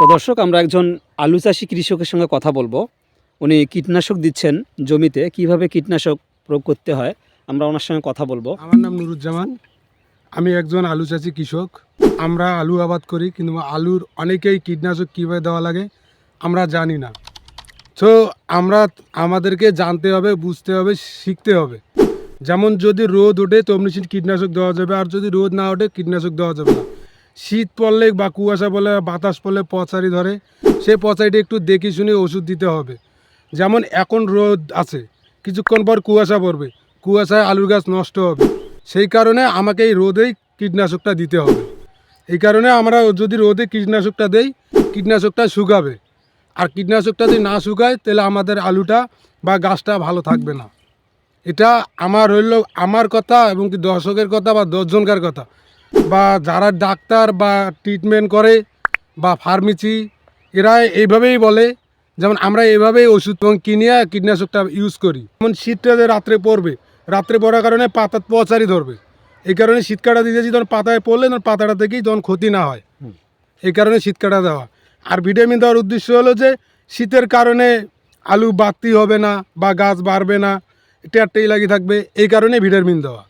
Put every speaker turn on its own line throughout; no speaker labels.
তো দর্শক, আমরা একজন আলু চাষি কৃষকের সঙ্গে কথা বলব। উনি কীটনাশক দিচ্ছেন জমিতে, কীভাবে কীটনাশক প্রয়োগ করতে হয়, আমরা ওনার সঙ্গে কথা বলব।
আমার নাম নুরুজ্জামান। আমি একজন আলু চাষি কৃষক। আমরা আলু আবাদ করি, কিন্তু আলুর অনেকেই কীটনাশক কীভাবে দেওয়া লাগে, আমরা জানি না। তো আমরা, আমাদেরকে জানতে হবে, বুঝতে হবে, শিখতে হবে। যেমন যদি রোদ ওঠে তমনি কীটনাশক দেওয়া যাবে, আর যদি রোদ না ওঠে, কীটনাশক দেওয়া যাবে না। শীত পড়লে বা কুয়াশা পড়লে বাতাস পড়লে পচারি ধরে। সেই পচারিটি একটু দেখে শুনে ওষুধ দিতে হবে। যেমন এখন রোদ আছে, কিছুক্ষণ পর কুয়াশা পড়বে, কুয়াশায় আলুর গাছ নষ্ট হবে। সেই কারণে আমাকে এই রোদেই কীটনাশকটা দিতে হবে। এই কারণে আমরা যদি রোদে কীটনাশকটা দেই, কীটনাশকটা শুকাবে। আর কীটনাশকটা যদি না শুকায়, তাহলে আমাদের আলুটা বা গাছটা ভালো থাকবে না। এটা আমার হইল, আমার কথা এবং কি দর্শকের কথা বা দশজনকার কথা। বা যারা ডাক্তার বা ট্রিটমেন্ট করে বা ফার্মেসি এরা এইভাবেই বলে। যেমন আমরা এইভাবেই ওষুধ এবং কিনিয়া কীটনাশকটা ইউজ করি। যেমন শীতটা যে রাত্রে পড়বে রাত্রে পড়ার কারণে পাতা পচারি ধরবে। এই কারণে শীত কাটা দিয়েছি তখন পাতায় পড়লে তখন পাতাটা থেকেই তখন ক্ষতি না হয়। এই কারণে শীত কাটা দেওয়া। আর ভিটামিন দেওয়ার উদ্দেশ্য হলো যে শীতের কারণে আলু বাড়তি হবে না বা গাছ বাড়বে না টেয়ারটেই লাগিয়ে থাকবে। এই কারণে ভিটামিন দেওয়া।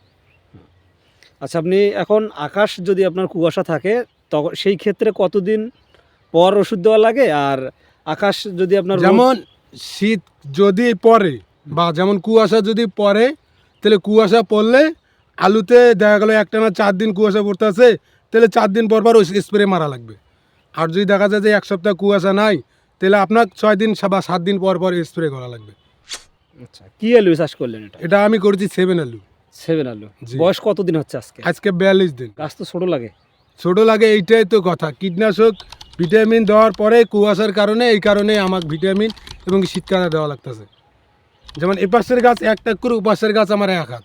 আচ্ছা আপনি এখন আকাশ যদি আপনার কুয়াশা থাকে তখন সেই ক্ষেত্রে কতদিন পর ওষুধ দেওয়া লাগে? আর আকাশ যদি আপনার
যেমন শীত যদি পড়ে বা যেমন কুয়াশা যদি পড়ে তাহলে কুয়াশা পড়লে আলুতে দেখা গেলো একটা না চার দিন কুয়াশা পড়তে আছে তাহলে চার দিন পর পর ওই স্প্রে মারা লাগবে। আর যদি দেখা যায় যে এক সপ্তাহ কুয়াশা নাই তাহলে আপনার ছয় দিন বা সাত দিন পর পর স্প্রে করা লাগবে।
আচ্ছা কী আলু চাষ করলেন এটা?
এটা আমি করেছি সেভেন আলু।
সেভেন আলু। বয়স কতদিন হচ্ছে আজকে?
আজকে বিয়াল্লিশ দিন।
গাছ তো ছোট লাগে?
ছোট লাগে এইটাই তো কথা। কীটনাশক ভিটামিন দেওয়ার পরে কুয়াশার কারণে এই কারণে আমার ভিটামিন এবং শীতকালে দেওয়া লাগতেছে। যেমন এপাশের গাছ একটা করে উপাসের গাছ আমার এক হাত।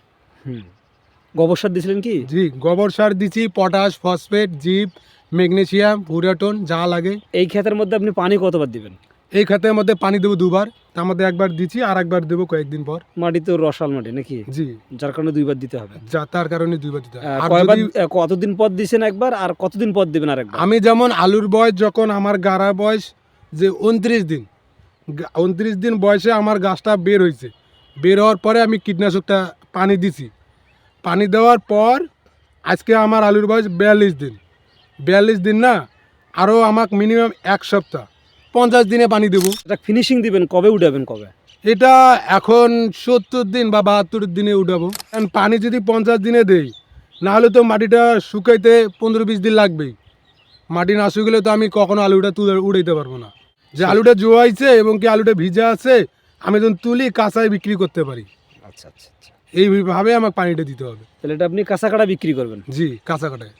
গোবর সার দিয়েছিলেন কি?
জি গোবর সার দিচ্ছি পটাশ ফসফেট জিপ ম্যাগনেসিয়াম পুরাটন যা লাগে।
এই ক্ষেতের মধ্যে আপনি পানি কতবার দিবেন?
এই খাতের মধ্যে পানি দেবো দুবার তার মধ্যে একবার দিচ্ছি আর একবার দেবো কয়েকদিন পর।
মাটি তো রসাল মাটি নাকি?
জি।
যার কারণে দুইবার দিতে হবে।
যা তার কারণে দুইবার দিতে
হবে।
আর
কয়বার কতদিন পর দিছেন একবার আর কতদিন পর দিবেন আরেকবার?
আমি যেমন আলুর বয়স যখন আমার গাড়া বয়স যে উনত্রিশ দিন উনত্রিশ দিন বয়সে আমার গাছটা বের হয়েছে। বের হওয়ার পরে আমি কীটনাশকটা পানি দিছি। পানি দেওয়ার পর আজকে আমার আলুর বয়স বিয়াল্লিশ দিন। বিয়াল্লিশ দিন না আরও আমাকে মিনিমাম এক সপ্তাহ। পঞ্চাশ দিনে পানি দেবো।
এটা ফিনিশিং দিবেন কবে উঠাবেন কবে?
এটা এখন সত্তর দিন বা বাহাত্তর দিনে উঠাবো। কারণ পানি যদি পঞ্চাশ দিনে দেই নাহলে তো মাটিটা শুকাইতে পনেরো বিশ দিন লাগবেই মাটি না শুকলে তো আমি কখনো আলুটা তুলে উড়াইতে পারব না। যে আলুটা জোয়াইছে এবং কি আলুটা ভিজা আছে আমি যখন তুলি কাঁচায় বিক্রি করতে পারি।
আচ্ছা আচ্ছা আচ্ছা।
এইভাবে আমাকে পানিটা দিতে হবে।
তাহলে এটা আপনি কাঁচা কাটা বিক্রি করবেন?
জি কাঁচা কাটায়।